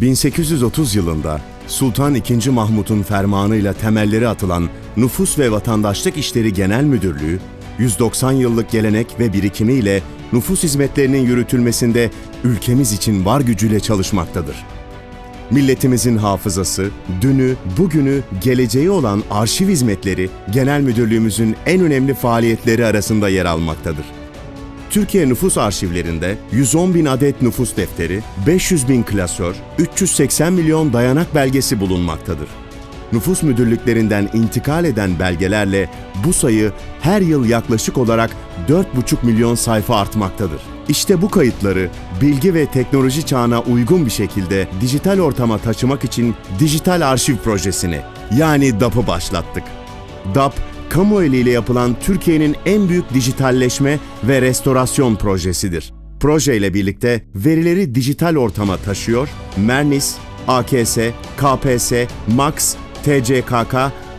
1830 yılında Sultan II. Mahmut'un fermanıyla temelleri atılan Nüfus ve Vatandaşlık İşleri Genel Müdürlüğü, 190 yıllık gelenek ve birikimiyle nüfus hizmetlerinin yürütülmesinde ülkemiz için var gücüyle çalışmaktadır. Milletimizin hafızası, dünü, bugünü, geleceği olan arşiv hizmetleri Genel Müdürlüğümüzün en önemli faaliyetleri arasında yer almaktadır. Türkiye nüfus arşivlerinde 110 bin adet nüfus defteri, 500 bin klasör, 380 milyon dayanak belgesi bulunmaktadır. Nüfus müdürlüklerinden intikal eden belgelerle bu sayı her yıl yaklaşık olarak 4,5 milyon sayfa artmaktadır. İşte bu kayıtları bilgi ve teknoloji çağına uygun bir şekilde dijital ortama taşımak için Dijital Arşiv Projesi'ni yani DAP'ı başlattık. DAP, kamu eliyle yapılan Türkiye'nin en büyük dijitalleşme ve restorasyon projesidir. Proje ile birlikte verileri dijital ortama taşıyor, Mernis, AKS, KPS, MAX, TCKK,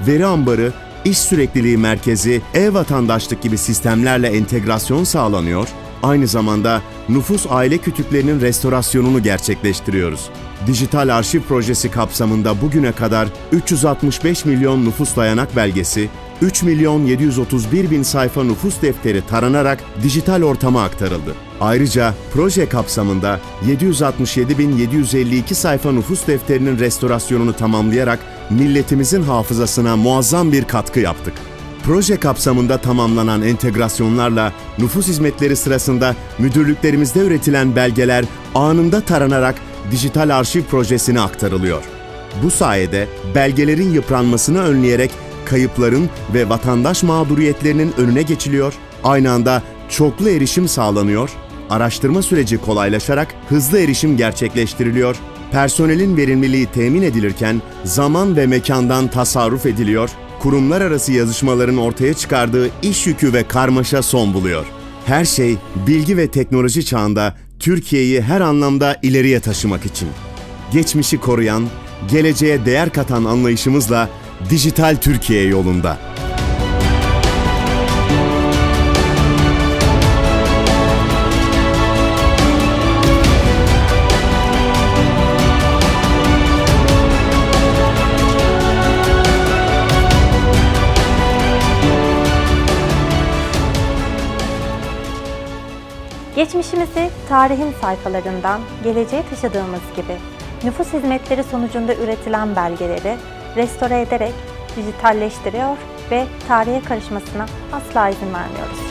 Veri Ambarı, İş Sürekliliği Merkezi, e-vatandaşlık gibi sistemlerle entegrasyon sağlanıyor, aynı zamanda nüfus aile kütüklerinin restorasyonunu gerçekleştiriyoruz. Dijital Arşiv Projesi kapsamında bugüne kadar 365 milyon nüfus dayanak belgesi, 3 milyon 731 bin sayfa nüfus defteri taranarak dijital ortama aktarıldı. Ayrıca proje kapsamında 767 bin 752 sayfa nüfus defterinin restorasyonunu tamamlayarak milletimizin hafızasına muazzam bir katkı yaptık. Proje kapsamında tamamlanan entegrasyonlarla nüfus hizmetleri sırasında müdürlüklerimizde üretilen belgeler anında taranarak dijital arşiv projesine aktarılıyor. Bu sayede belgelerin yıpranmasını önleyerek kayıpların ve vatandaş mağduriyetlerinin önüne geçiliyor, aynı anda çoklu erişim sağlanıyor, araştırma süreci kolaylaşarak hızlı erişim gerçekleştiriliyor, personelin verimliliği temin edilirken zaman ve mekandan tasarruf ediliyor, kurumlar arası yazışmaların ortaya çıkardığı iş yükü ve karmaşa son buluyor. Her şey bilgi ve teknoloji çağında Türkiye'yi her anlamda ileriye taşımak için. Geçmişi koruyan, geleceğe değer katan anlayışımızla dijital Türkiye yolunda. Geçmişimizi tarihin sayfalarından geleceğe taşıdığımız gibi nüfus hizmetleri sonucunda üretilen belgeleri restore ederek dijitalleştiriyor ve tarihe karışmasına asla izin vermiyoruz.